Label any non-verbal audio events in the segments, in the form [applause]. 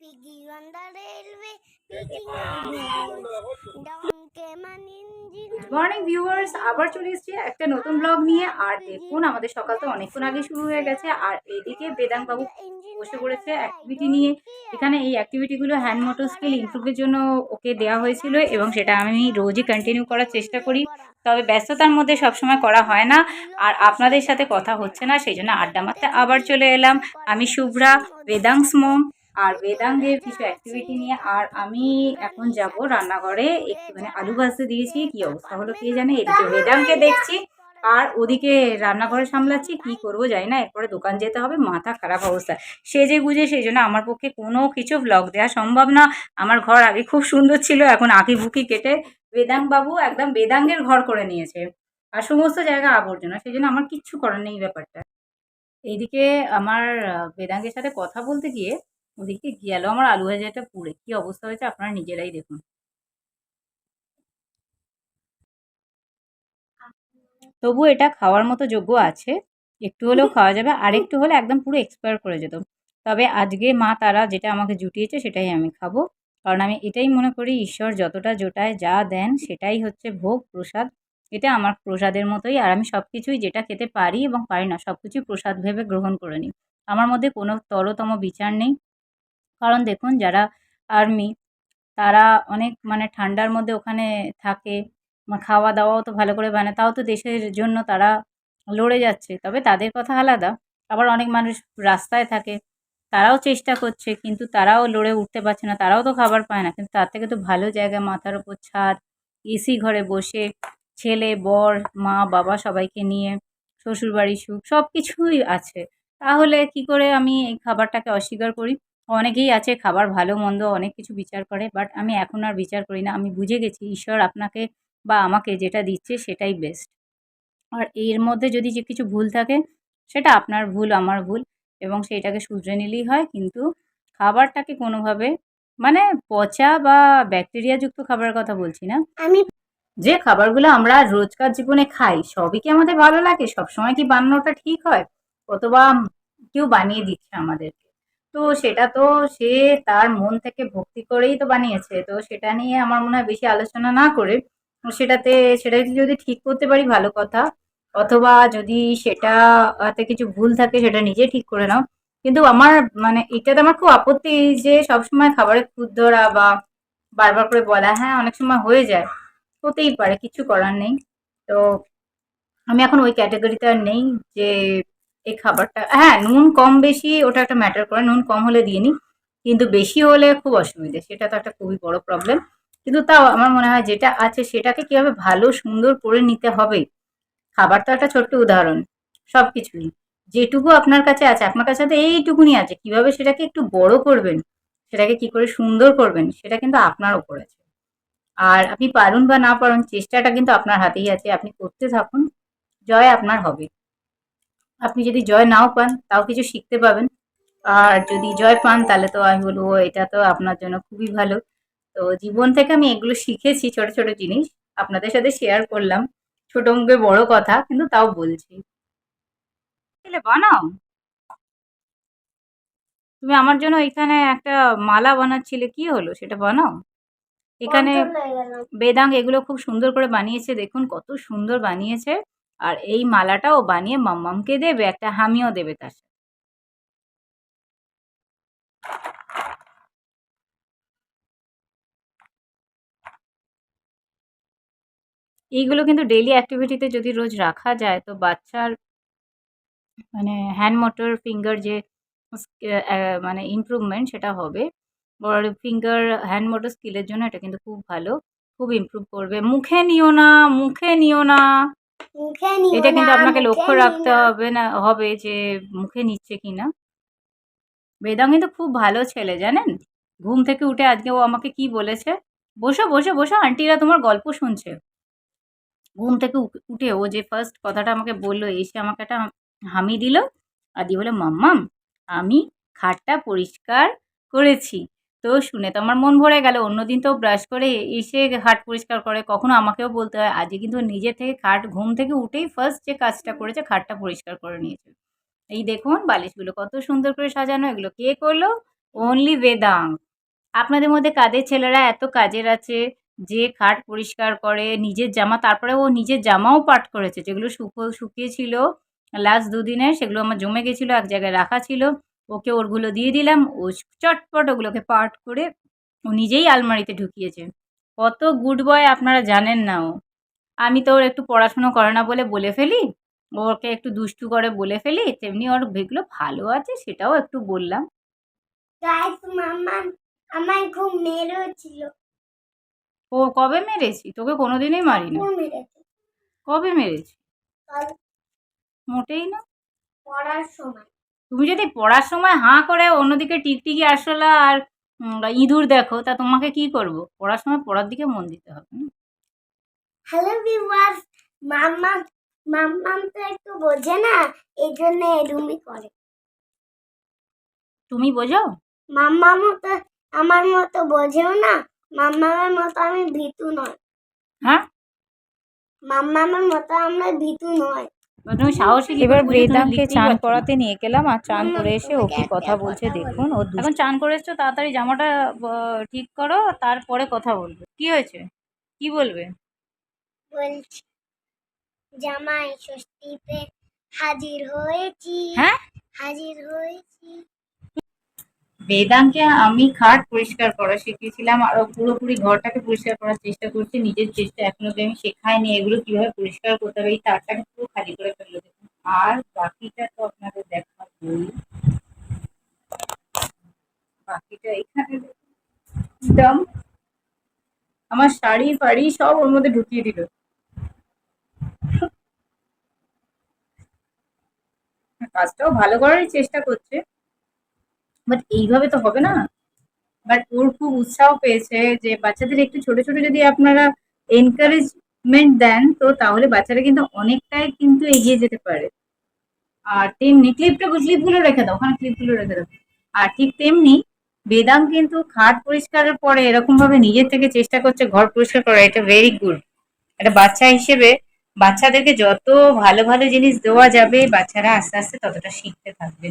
Piggy on the railway, picking up the Down came an engine. Good morning viewers আবার চলে এসেছি একটা নতুন ব্লগ নিয়ে। আর দেখুন আমাদের সকাল তো অনেকক্ষণ আগে শুরু হয়ে গেছে। আর এদিকে বেদাং বাবু বসে পড়েছে অ্যাক্টিভিটি নিয়ে। এখানে এই অ্যাক্টিভিটিগুলো হ্যান্ড মোটর স্কিল ইমপ্রুভের জন্য ওকে দেওয়া হয়েছিল এবং সেটা আমি রোজই কন্টিনিউ করার চেষ্টা করি। তবে ব্যস্ততার মধ্যে সবসময় করা হয় না। আর আপনাদের সাথে কথা হচ্ছে না সেই জন্য আড্ডা মারতে আবার চলে এলাম। আমি শুভ্রা বেদাংস মোম। আর বেদাঙ্গের কিছু অ্যাক্টিভিটি নিয়ে, আর আমি এখন যাব রান্নাঘরে। একটুখানি আলু ভাজতে দিয়েছি, কি অবস্থা হলো কে জানে? এদিকে বেদাংকে দেখছি, আর ওদিকে রান্নাঘরে সামলাচ্ছি, কি করব জানি না, এরপরে দোকান যেতে হবে, মাথা খারাপ অবস্থা। সেজে গুজে সেই জন্য আমার পক্ষে কোনো কিছু ব্লগ দেওয়া সম্ভব না। আমার ঘর আগে খুব সুন্দর ছিল, এখন আঁকি বুকি কেটে বেদাং বাবু একদম বেদাঙ্গের ঘর করে নিয়েছে। আর সমস্ত জায়গা আবর্জনা, সেই জন্য আমার কিচ্ছু করার নেই ব্যাপারটা। এইদিকে আমার বেদাঙ্গের সাথে কথা বলতে গিয়ে ওদিকে গেল, আমার আলু ভাজাটা পুড়ে। কি অবস্থা হয়েছে আপনারা নিজেরাই দেখুন। তবু এটা খাওয়ার মতো যোগ্য আছে। একটু হলেও খাওয়া যাবে, আর একটু হলে একদম পুরো এক্সপায়ার করে যেত। তবে আজকে মা তারা যেটা আমাকে জুটিয়েছে সেটাই আমি খাব। কারণ আমি এটাই মনে করি, ঈশ্বর যতটা জোটায় যা দেন সেটাই হচ্ছে ভোগ, প্রসাদ। এটা আমার প্রসাদের মতোই, আর আমি সব কিছুই যেটা খেতে পারি এবং পারি না সব কিছুই প্রসাদ ভেবে গ্রহণ করে নিই। আমার মধ্যে কোনো তরতম বিচার নেই। কারণ দেখুন, যারা আর্মি, তারা অনেক মানে ঠান্ডার মধ্যে ওখানে থাকে। খাওয়া দাওয়াও তো ভালো করে বানায়, তাও তো দেশের জন্য তারা লড়ে যাচ্ছে। তবে তাদের কথা আলাদা। আবার অনেক মানুষ রাস্তায় থাকে, তারাও চেষ্টা করছে, কিন্তু তারাও লড়ে উঠতে পারছে না, তারাও তো খাবার পায় না। কিন্তু তার থেকে তো ভালো জায়গা, মাথার ওপর ছাদ, এসি ঘরে বসে, ছেলে, বর, মা, বাবা সবাইকে নিয়ে শ্বশুরবাড়ি সুখ সব কিছুই আছে। তাহলে কি করে আমি এই খাবারটাকে অস্বীকার করি? অনেকেই আছে খাবার ভালো মন্দ অনেক কিছু বিচার করে বাট আমি এখন আর বিচার করি না। আমি বুঝে গেছি ঈশ্বর আপনাকে বা আমাকে যেটা দিচ্ছে সেটাই বেস্ট আর এর মধ্যে যদি যে কিছু ভুল থাকে সেটা আপনার ভুল আমার ভুল এবং সেইটাকে শুধরে নিলেই হয় কিন্তু খাবারটাকে কোনোভাবে মানে পচা বা ব্যাকটেরিয়াযুক্ত খাবারের কথা বলছি না। আমি যে খাবারগুলো আমরা রোজকার জীবনে খাই সবই কি আমাদের ভালো লাগে? সবসময় কি বানানোটা ঠিক হয়? অথবা কেউ বানিয়ে দিচ্ছে আমাদেরকে। তো সেটা তো সে তার মন থেকে ভক্তি করেই তো বানিয়েছে। তো সেটা নিয়ে আমার মনে হয় বেশি আলোচনা না করে সেটাতে, সেটাকে যদি ঠিক করতে পারি ভালো কথা, অথবা যদি সেটাতে কিছু ভুল থাকে সেটা নিজে ঠিক করে নাও। কিন্তু আমার মানে এটাতে আমার খুব আপত্তি যে সবসময় খাবারে খুদ ধরা বা বারবার করে বলা হ্যাঁ অনেক সময় হয়ে যায়, হতেই পারে, কিছু করার নেই। তো আমি এখন ওই ক্যাটাগরিতে আর নেই যে এই খাবারটা হ্যাঁ নুন কম বেশি ওটা একটা ম্যাটার করে, নুন কম হলে দিয়ে নিই। কিন্তু বেশি হলে খুব অসুবিধে, সেটা তো একটা খুবই বড় প্রবলেম কিন্তু তাও আমার মনে হয় যেটা আছে সেটাকে কীভাবে ভালো, সুন্দর করে নিতে হবে? খাবার তো একটা ছোট্ট উদাহরণ সব কিছুই যেটুকু আপনার কাছে আছে, আপনার কাছে তো এইটুকুনি আছে, কীভাবে সেটাকে একটু বড় করবেন? সেটাকে কি করে সুন্দর করবেন? সেটা কিন্তু আপনার ওপর আছে। আর আপনি পারুন বা না পারুন, চেষ্টাটা কিন্তু আপনার হাতেই আছে, আপনি করতে থাকুন, জয় আপনার হবে। আপনি যদি জয় নাও পান তাও কিছু শিখতে পাবেন। আর যদি জয় পান তাহলে তো আমি বলব এটা তো আপনার জন্য খুবই ভালো। তো জীবন থেকে আমি এগুলো শিখেছি ছোট ছোট জিনিস। আপনাদের সাথে শেয়ার করলাম। ছোট মুখে বড় কথা কিন্তু তাও বলছি। তাহলে বানাও। তুমি আমার জন্য এখানে একটা মালা বানাচ্ছিলে কি হলো? সেটা বানাও। এখানে বেদাং এগুলো খুব সুন্দর করে বানিয়েছে। দেখুন কত সুন্দর বানিয়েছে। আর এই মালাটাও বানিয়ে মাম্মামকে দেবে, একটা হামিও দেবে তার এইগুলো কিন্তু ডেইলি অ্যাক্টিভিটিতে যদি রোজ রাখা যায়, তো বাচ্চার মানে হ্যান্ড মোটর ফিঙ্গার যে মানে ইমপ্রুভমেন্ট সেটা হবে। বড় ফিঙ্গার হ্যান্ড মোটর স্কিলের জন্য এটা কিন্তু খুব ভালো, খুব ইমপ্রুভ করবে। মুখে নিও না, মুখে নিও না। এটা কিন্তু আপনাকে লক্ষ্য রাখতে। হবে না হবে যে মুখে নিচ্ছে কিনা। বেদাং কিন্তু খুব ভালো ছেলে জানেন? ঘুম থেকে উঠে আজকে ও আমাকে কি বলেছে? বসো বসো বসো আন্টিরা তোমার গল্প শুনছে। ঘুম থেকে উঠ- উঠে ও যে ফার্স্ট কথাটা আমাকে বলল এসে আমাকে একটা হামি দিল। আর দিয়ে বলে মাম্মাম আমি খাটটা পরিষ্কার করেছি। তো শুনে তো আমার মন ভরে গেল। অন্যদিন তো ব্রাশ করে এসে খাট পরিষ্কার করে, কখনো আমাকেও বলতে হয় আজকে কিন্তু নিজে থেকে খাট ঘুম থেকে উঠেই ফার্স্ট যে কাজটা করেছে খাটটা পরিষ্কার করে নিয়েছে। এই দেখুন বালিশগুলো কত সুন্দর করে সাজানো, এগুলো কে করল? অনলি বেদাং আপনাদের মধ্যে কাদের ছেলেরা এত কাজের আছে? যে খাট পরিষ্কার করে, নিজের জামা, তারপরে ও নিজের জামাও পাট করেছে, যেগুলো শুকো, শুকিয়েছিল। লাস্ট দুদিনে সেগুলো আমার জমে গেছিল, এক জায়গায় রাখা ছিল। ওকে ওরগুলো দিয়ে দিলাম। ও চটপট ওগুলোকে পার্ট করে ও নিজেই আলমারিতে ঢুকিয়েছে। কত গুড বয় আপনারা জানেন না ও। আমি তো ওর একটু পড়াশুনো করে না বলে বলে ফেলি ওকে একটু দুষ্টু করে বলে ফেলি তেমনি ওর যেগুলো ভালো আছে সেটাও একটু বললাম। আমায় খুব মেরেছিল। ও কবে মেরেছি? তোকে কোনোদিনই মারি না কবে মেরেছি? মোটেই না। পড়ার সময়। তুমি যদি পড়ার সময় হাঁ করে অন্যদিকে টিকটিকি আরশোলা আর ইঁদুর দেখো তা তোমাকে কি করব? পড়ার সময় পড়ার দিকে মন দিতে হবে? হ্যালো ভিউয়ার্স মাম্মা মাম্মাম তো একটু বোঝে না এই জন্য এরুমি করে। তুমি বোঝো? মাম্মা মতো আমার মতো বোঝেও না মাম্মামের মতো আমি ভীতু নয়। হ্যাঁ? মাম্মামের মতো আমরা ভীতু নয়। এবার তুমি বেদাঙ্কে লিখতেই চান করাতে নিয়ে গেলাম আর চান করে এসে ও কি কথা বলছে দেখুন ও এখন চান করে এসছো তাড়াতাড়ি জামাটা ঠিক করো তারপরে কথা বলবে। কি হয়েছে? কি বলবে? জামাই ষষ্ঠীতে হাজির হয়েছি। হ্যাঁ? হাজির হয়েছি। বেদাঙ্কে আমি খাট পরিষ্কার করা শিখিয়েছিলাম, আর পুরোপুরি ঘরটাকে পরিষ্কার করার চেষ্টা করছে, নিজের চেষ্টা এখনও আমি শেখাইনি এগুলো কীভাবে পরিষ্কার করতে হবে, এই তারটাকে পুরো খালি করে ফেলল দেখুন আর বাকিটা তো আপনাদের দেখাবই। বাকিটা এখানে। একদম আমার শাড়ি ফাড়ি সব ওর মধ্যে ঢুকিয়ে দিল। কাজটাও ভালো করারই চেষ্টা করছে। বাট এইভাবে তো হবে না। বাট ওর খুব উৎসাহ পেয়েছে যে বাচ্চাদের একটু ছোট ছোট যদি আপনারা এনকারেজমেন্ট দেন, তো তাহলে বাচ্চারা কিন্তু অনেকটাই কিন্তু এগিয়ে যেতে পারে। আর তেমনি ক্লিপটা ক্লিপগুলো রেখে দাও, ওখানে ক্লিপগুলো রেখে দাও। আর ঠিক তেমনি বেদাম কিন্তু খাট পরিষ্কারের পরে এরকম ভাবে নিজের থেকে চেষ্টা করছে ঘর পরিষ্কার করা, এটা ভেরি গুড একটা বাচ্চা হিসেবে বাচ্চাদেরকে যত ভালো ভালো জিনিস দেওয়া যাবে, বাচ্চারা আস্তে আস্তে ততটা শিখতে থাকবে।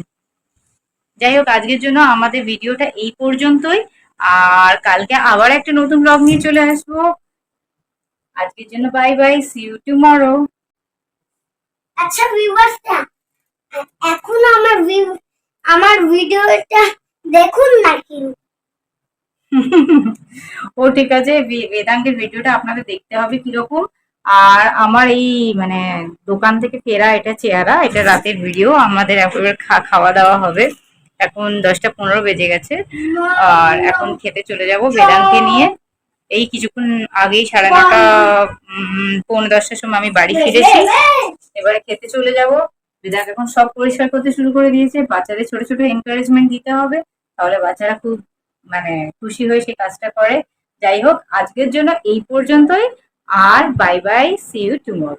যাই হোক আজকের জন্য আমাদের ভিডিওটা এই পর্যন্তই। আর কালকে আবার একটা নতুন ব্লগ নিয়ে চলে আসব। আজকের জন্য bye bye see you tomorrow আচ্ছা ভিউয়ার্সটা এখন আমার আমার ভিডিওটা দেখুন না কিন্তু [laughs] ও ঠিক আছে বেদাঙ্গের ভিডিওটা আপনাদের দেখতে হবে কীরকম। আর আমার এই মানে দোকান থেকে ফেরা এটা চেহারা এটা রাতের ভিডিও আমাদের একেবারে খা- খাওয়া দাওয়া হবে। এখন দশটা পনেরো বেজে গেছে। আর এখন খেতে চলে যাব বেদাঙ্গকে নিয়ে। এই কিছুক্ষণ আগেই সাড়ে নটা উম, পৌনে দশটার সময় আমি বাড়ি ফিরেছি। এবারে খেতে চলে যাব। বেদাঙ্গ এখন সব পরিষ্কার করতে শুরু করে দিয়েছে। বাচ্চাদের ছোট ছোট এনকারেজমেন্ট দিতে হবে। তাহলে বাচ্চারা খুব মানে খুশি হয়ে সেই কাজটা করে। যাই হোক আজকের জন্য এই পর্যন্তই। আর bye bye see you tomorrow